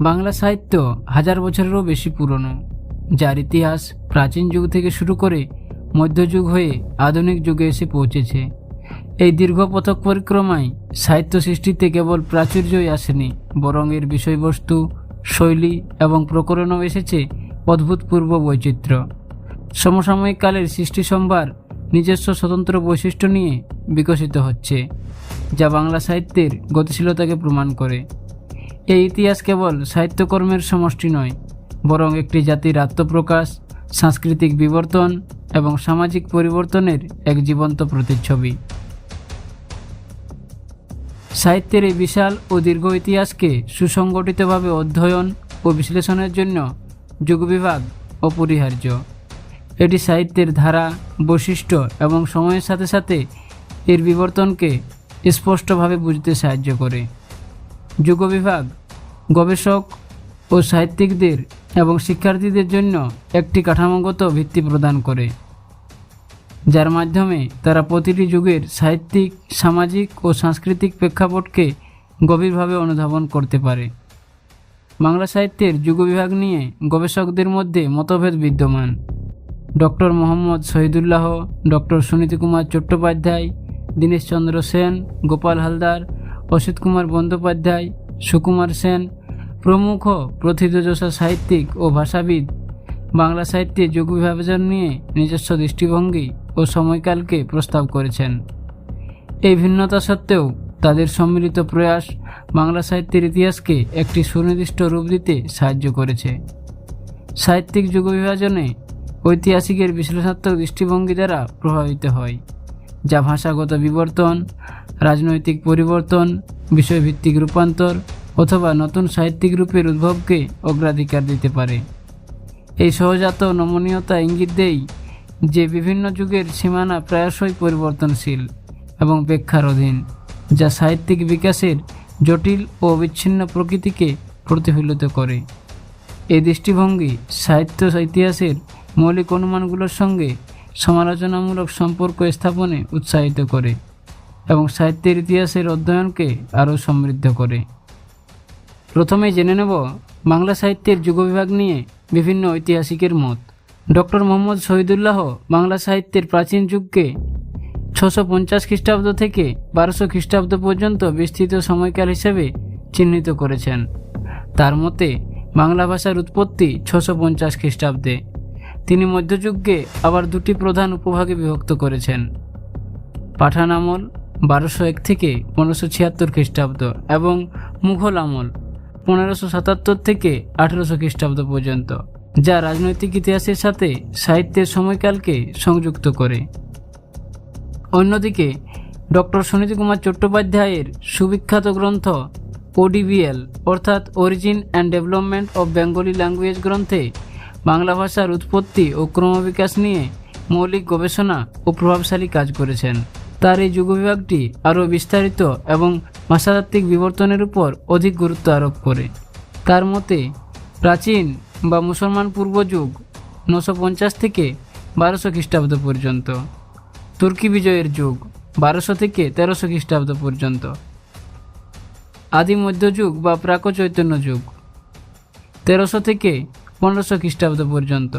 বাংলা সাহিত্য হাজার বছরেরও বেশি পুরনো, যার ইতিহাস প্রাচীন যুগ থেকে শুরু করে মধ্যযুগ হয়ে আধুনিক যুগে এসে পৌঁছেছে। এই দীর্ঘ পথক পরিক্রমায় সাহিত্য সৃষ্টিতে কেবল প্রাচুর্যই আসেনি, বরং এর বিষয়বস্তু, শৈলী এবং প্রকরণও এসেছে অদ্ভুতপূর্ব বৈচিত্র্য। সমসাময়িক কালের সৃষ্টি সম্ভার নিজস্ব স্বতন্ত্র বৈশিষ্ট্য নিয়ে বিকশিত হচ্ছে, যা বাংলা সাহিত্যের গতিশীলতাকে প্রমাণ করে। এই ইতিহাস কেবল সাহিত্যকর্মের সমষ্টি নয়, বরং একটি জাতির আত্মপ্রকাশ, সাংস্কৃতিক বিবর্তন এবং সামাজিক পরিবর্তনের এক জীবন্ত প্রতিচ্ছবি। সাহিত্যের এই বিশাল ও দীর্ঘ ইতিহাসকে সুসংগঠিতভাবে অধ্যয়ন ও বিশ্লেষণের জন্য যুগবিভাগ অপরিহার্য। এটি সাহিত্যের ধারা, বৈশিষ্ট্য এবং সময়ের সাথে সাথে এর বিবর্তনকে স্পষ্টভাবে বুঝতে সাহায্য করে। যুগবিভাগ গবেষক ও সাহিত্যিকদের এবং শিক্ষার্থীদের জন্য একটি কাঠামোগত ভিত্তি প্রদান করে, যার মাধ্যমে তারা প্রতিটি যুগের সাহিত্যিক, সামাজিক ও সাংস্কৃতিক প্রেক্ষাপটকে গভীরভাবে অনুধাবন করতে পারে। বাংলা সাহিত্যের যুগ বিভাগ নিয়ে গবেষকদের মধ্যে মতভেদ বিদ্যমান। ডক্টর মোহাম্মদ শহীদুল্লাহ, ডক্টর সুনীতি কুমার চট্টোপাধ্যায় দীনেশচন্দ্র সেন, গোপাল হালদার অসিত কুমার বন্দ্যোপাধ্যায়, সুকুমার সেন, প্রমুখ প্রথিতযশা সাহিত্যিক ও ভাষাবিদ। বাংলা সাহিত্যে যুগ বিভাজন নিয়ে নিজস্ব দৃষ্টিভঙ্গি ও সময়কালকে প্রস্তাব করেছেন। এই ভিন্নতা সত্ত্বেও তাদের সম্মিলিত প্রয়াস বাংলা সাহিত্যের ইতিহাসকে একটি সুনির্দিষ্ট রূপ দিতে সাহায্য করেছে। সাহিত্যিক যুগ বিভাজনে ঐতিহাসিকের বিশ্লেষণাত্মক দৃষ্টিভঙ্গি দ্বারা প্রভাবিত হয়, যা ভাষাগত বিবর্তন রাজনৈতিক পরিবর্তন, বিষয়ভিত্তিক রূপান্তর অথবা নতুন সাহিত্যিক রূপের উদ্ভবকে অগ্রাধিকার দিতে পারে। এই সহজাত নমনীয়তা ইঙ্গিত দেই যে বিভিন্ন যুগের সীমানা প্রায়শই পরিবর্তনশীল এবং প্রেক্ষার অধীন, যা সাহিত্যিক বিকাশের জটিল ও অবিচ্ছিন্ন প্রকৃতিকে প্রতিফলিত করে। এই দৃষ্টিভঙ্গি সাহিত্য ইতিহাসের মৌলিক অনুমানগুলোর সঙ্গে সমালোচনামূলক সম্পর্ক স্থাপনে উৎসাহিত করে। এবং সাহিত্যের ইতিহাসের অধ্যয়নকে আরও সমৃদ্ধ করে। প্রথমে জেনে নেব বাংলা সাহিত্যের যুগবিভাগ নিয়ে বিভিন্ন ঐতিহাসিকের মত। ডক্টর মোহাম্মদ শহীদুল্লাহ বাংলা সাহিত্যের প্রাচীন যুগকে ছশো পঞ্চাশ খ্রিস্টাব্দ থেকে বারোশো খ্রিস্টাব্দ পর্যন্ত বিস্তৃত সময়কাল হিসেবে চিহ্নিত করেছেন। তার মতে, বাংলা ভাষার উৎপত্তি ছশো পঞ্চাশ খ্রিস্টাব্দে। তিনি মধ্যযুগকে আবার দুটি প্রধান উপভাগে বিভক্ত করেছেন। পাঠান আমল বারোশো এক থেকে পনেরোশো ছিয়াত্তর খ্রিস্টাব্দ এবং মুঘল আমল পনেরোশো সাতাত্তর থেকে আঠেরোশো খ্রিস্টাব্দ পর্যন্ত, যা রাজনৈতিক ইতিহাসের সাথে সাহিত্যের সময়কালকে সংযুক্ত করে। অন্যদিকে ডক্টর সুনীতি কুমার চট্টোপাধ্যায়ের সুবিখ্যাত গ্রন্থ ওডিবিএল অর্থাৎ origin and development of Bengali language গ্রন্থে বাংলা ভাষার উৎপত্তি ও ক্রমবিকাশ নিয়ে মৌলিক গবেষণা ও প্রভাবশালী কাজ করেছেন। তার এই যুগবিভাগটি আরও বিস্তারিত এবং ভাষাতাত্ত্বিক বিবর্তনের উপর অধিক গুরুত্ব আরোপ করে। তার মতে, প্রাচীন বা মুসলমান পূর্ব যুগ নশো পঞ্চাশ থেকে বারোশো খ্রিস্টাব্দ পর্যন্ত, তুর্কি বিজয়ের যুগ বারোশো থেকে তেরোশো খ্রিস্টাব্দ পর্যন্ত, আদি মধ্যযুগ বা প্রাক চৈতন্য যুগ তেরোশো থেকে পনেরোশো খ্রিস্টাব্দ পর্যন্ত,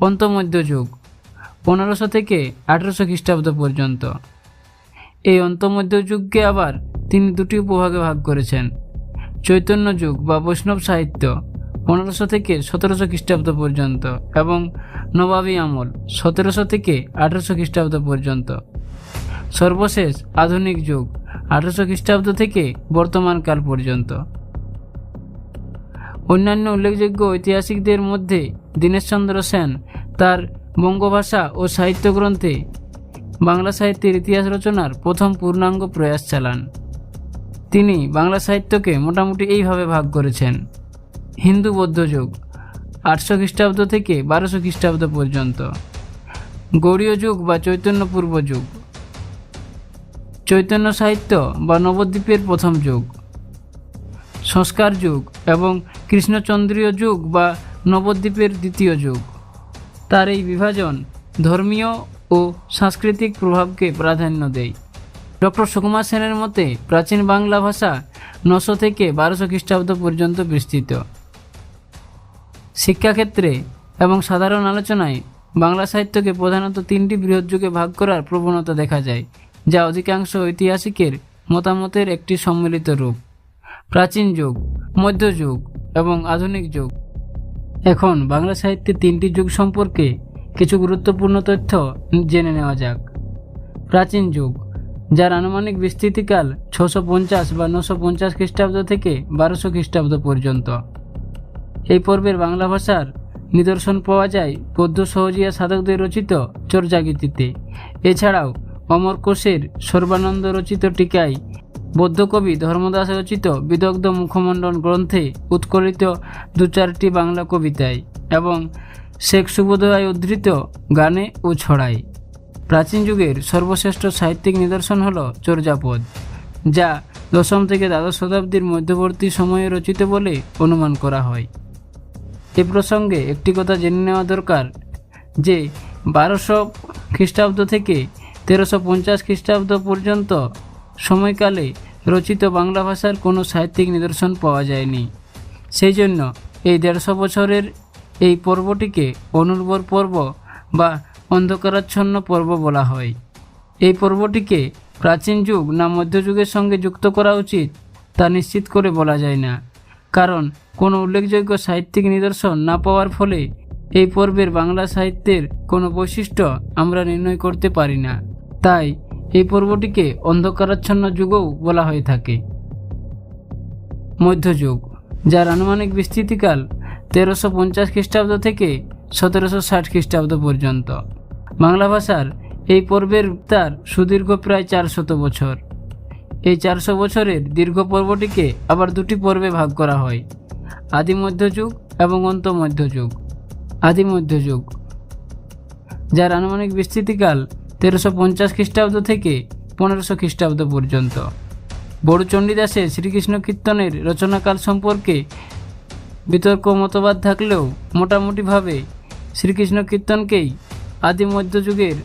অন্তমধ্যযুগ পনেরোশো থেকে আঠেরোশো খ্রিস্টাব্দ পর্যন্ত। এই অন্তমধ্যযুগকে আবার তিনি দুটি উপভাগে ভাগ করেছেন। চৈতন্য যুগ বা বৈষ্ণব সাহিত্য পনেরোশো থেকে সতেরোশো খ্রিস্টাব্দ পর্যন্ত এবং নবাবী আমল সতেরোশো থেকে আঠেরোশো খ্রিস্টাব্দ পর্যন্ত। সর্বশেষ আধুনিক যুগ আঠেরোশো খ্রিস্টাব্দ থেকে বর্তমানকাল পর্যন্ত। অন্যান্য উল্লেখযোগ্য ঐতিহাসিকদের মধ্যে দীনেশচন্দ্র সেন তার বঙ্গভাষা ও সাহিত্য গ্রন্থে বাংলা সাহিত্যের ইতিহাস রচনার প্রথম পূর্ণাঙ্গ প্রয়াস চালান। তিনি বাংলা সাহিত্যকে মোটামুটি এইভাবে ভাগ করেছেন। হিন্দু বৌদ্ধ যুগ, আটশো খ্রিস্টাব্দ থেকে বারোশো খ্রিস্টাব্দ পর্যন্ত। গৌড়ীয় যুগ বা চৈতন্য পূর্ব যুগ। চৈতন্য সাহিত্য বা নবদ্বীপের প্রথম যুগ। সংস্কার যুগ এবং কৃষ্ণচন্দ্রীয় যুগ বা নবদ্বীপের দ্বিতীয় যুগ। তার এই বিভাজন ধর্মীয় ও সাংস্কৃতিক প্রভাবকে প্রাধান্য দেয়। ডক্টর সুকুমার সেনের মতে, প্রাচীন বাংলা ভাষা নশো থেকে বারোশো খ্রিস্টাব্দ পর্যন্ত বিস্তৃত। শিক্ষাক্ষেত্রে এবং সাধারণ আলোচনায় বাংলা সাহিত্যকে প্রধানত তিনটি বৃহৎ যুগে ভাগ করার প্রবণতা দেখা যায়, যা অধিকাংশ ঐতিহাসিকের মতামতের একটি সম্মিলিত রূপ। প্রাচীন যুগ মধ্যযুগ এবং আধুনিক যুগ এখন বাংলা সাহিত্যের তিনটি যুগ সম্পর্কে কিছু গুরুত্বপূর্ণ তথ্য জেনে নেওয়া যাক। প্রাচীন যুগ, যার আনুমানিক বিস্তৃতিকাল ছশো পঞ্চাশ বা নশো পঞ্চাশ খ্রিস্টাব্দ থেকে বারোশো খ্রিস্টাব্দ পর্যন্ত। এই পর্বের বাংলা ভাষার নিদর্শন পাওয়া যায় পদ্য সহজিয়া সাধকদের রচিত চর্যাগীতিতে এছাড়াও অমর কোষের সর্বানন্দ রচিত টিকায় বৌদ্ধকবি ধর্মদাস রচিত বিদগ্ধ মুখমণ্ডল গ্রন্থে উৎকলিত দু চারটি বাংলা কবিতায় এবং শেখ সুবোধয় উদ্ধৃত গানে ও ছড়ায়। প্রাচীন যুগের সর্বশ্রেষ্ঠ সাহিত্যিক নিদর্শন হল চর্যাপদ যা দশম থেকে দ্বাদশ শতাব্দীর মধ্যবর্তী সময়ে রচিত বলে অনুমান করা হয়। এ প্রসঙ্গে একটি কথা জেনে নেওয়া দরকার যে, বারোশো খ্রিস্টাব্দ থেকে তেরোশো পঞ্চাশ খ্রিস্টাব্দ পর্যন্ত সময়কালে রচিত বাংলা ভাষার কোনো সাহিত্যিক নিদর্শন পাওয়া যায়নি। সেই জন্য এই দেড়শো বছরের এই পর্বটিকে অনুর্বর পর্ব বা অন্ধকারাচ্ছন্ন পর্ব বলা হয়। এই পর্বটিকে প্রাচীন যুগ না মধ্যযুগের সঙ্গে যুক্ত করা উচিত তা নিশ্চিত করে বলা যায় না। কারণ কোনো উল্লেখযোগ্য সাহিত্যিক নিদর্শন না পাওয়ার ফলে এই পর্বের বাংলা সাহিত্যের কোনো বৈশিষ্ট্য আমরা নির্ণয় করতে পারি না। তাই এই পর্বটিকে অন্ধকারাচ্ছন্ন যুগও বলা হয়ে থাকে। মধ্যযুগ, যার আনুমানিক বিস্তৃতিকাল তেরোশো পঞ্চাশ খ্রিস্টাব্দ থেকে সতেরোশো ষাট খ্রিস্টাব্দ পর্যন্ত। বাংলা ভাষার এই পর্বের তার সুদীর্ঘ প্রায় চারশত বছর। এই চারশো বছরের দীর্ঘ পর্বটিকে আবার দুটি পর্বে ভাগ করা হয় আদি মধ্যযুগ এবং অন্ত মধ্যযুগ আদি মধ্যযুগ যার আনুমানিক বিস্তৃতিকাল তেরোশো পঞ্চাশ খ্রিস্টাব্দ থেকে পনেরোশো খ্রিস্টাব্দ পর্যন্ত। বড় চণ্ডীদাসের শ্রীকৃষ্ণ কীর্তনের রচনাকাল সম্পর্কে বিতর্ক মতবাদ থাকলেও মোটামুটিভাবে শ্রীকৃষ্ণ কীর্তনকেই আদি মধ্যযুগের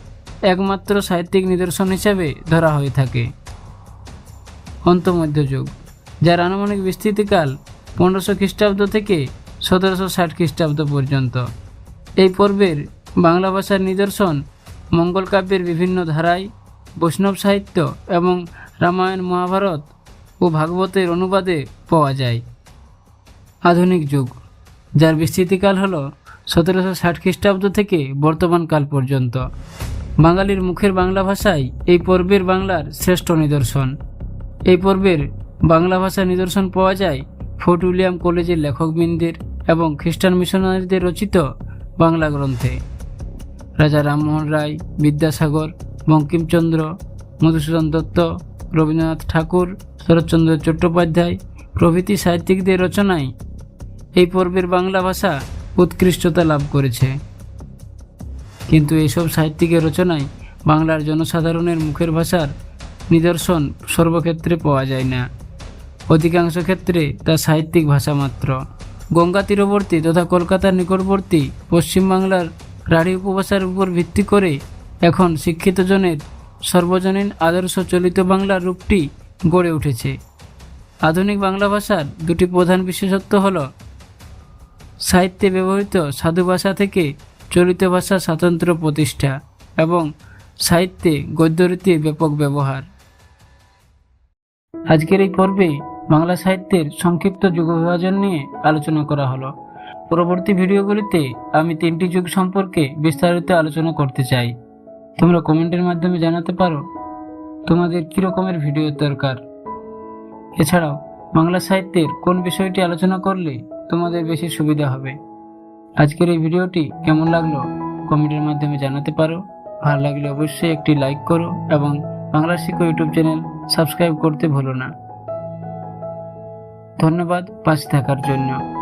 একমাত্র সাহিত্যিক নিদর্শন হিসেবে ধরা হয়ে থাকে। অন্তমধ্যযুগ, যার আনুমানিক বিস্তৃতিকাল পনেরোশো খ্রিস্টাব্দ থেকে সতেরোশো ষাট খ্রিস্টাব্দ পর্যন্ত। এই পর্বের বাংলা ভাষার নিদর্শন মঙ্গল কাব্যের বিভিন্ন ধারায় বৈষ্ণব সাহিত্য এবং রামায়ণ, মহাভারত ও ভাগবতের অনুবাদে পাওয়া যায়। আধুনিক যুগ, যার বিস্তৃতিকাল হল সতেরোশো ষাট খ্রিস্টাব্দ থেকে বর্তমান কাল পর্যন্ত। বাঙালির মুখের বাংলা ভাষাই এই পর্বের বাংলার শ্রেষ্ঠ নিদর্শন। এই পর্বের বাংলা ভাষার নিদর্শন পাওয়া যায় ফোর্ট উইলিয়াম কলেজের লেখকবৃন্দের এবং খ্রিস্টান মিশনারিদের রচিত বাংলা গ্রন্থে। রাজা রামমোহন রায়, বিদ্যাসাগর, বঙ্কিমচন্দ্র, মধুসূদন দত্ত, রবীন্দ্রনাথ ঠাকুর, শরৎচন্দ্র চট্টোপাধ্যায় প্রভৃতি সাহিত্যিকদের রচনায় এই পর্বের বাংলা ভাষা উৎকৃষ্টতা লাভ করেছে। কিন্তু এইসব সাহিত্যিকের রচনায় বাংলার জনসাধারণের মুখের ভাষার নিদর্শন সর্বক্ষেত্রে পাওয়া যায় না। অধিকাংশ ক্ষেত্রে তা সাহিত্যিক ভাষা মাত্র। গঙ্গা তীরবর্তী তথা কলকাতার নিকটবর্তী পশ্চিমবাংলার রাঢ়ী উপভাষার উপর ভিত্তি করে এখন শিক্ষিত জনের সর্বজনীন আদর্শ চলিত বাংলার রূপটি গড়ে উঠেছে। আধুনিক বাংলা ভাষার দুটি প্রধান বিশেষত্ব হল সাহিত্যে ব্যবহৃত সাধু ভাষা থেকে চলিত ভাষা স্বাতন্ত্র প্রতিষ্ঠা এবং সাহিত্যে গদ্যরীতির ব্যাপক ব্যবহার। আজকের এই পর্বে বাংলা সাহিত্যের সংক্ষিপ্ত যুগ বিভাজন নিয়ে আলোচনা করা হলো। পরবর্তী ভিডিওগুলিতে আমি তিনটি যুগ সম্পর্কে বিস্তারিত আলোচনা করতে চাই। তোমরা কমেন্টের মাধ্যমে জানাতে পারো তোমাদের কী রকমের ভিডিও দরকার। এছাড়াও, বাংলা সাহিত্যের কোন বিষয়টি আলোচনা করলে তোমাদের বেশি সুবিধা হবে? আজকের এই ভিডিওটি কেমন লাগল কমেন্টের মাধ্যমে জানাতে পারো। ভালো লাগলে অবশ্যই একটি লাইক করো এবং বাংলা শিখো ইউটিউব চ্যানেল সাবস্ক্রাইব করতে ভুলো না। ধন্যবাদ পাশে থাকার জন্য।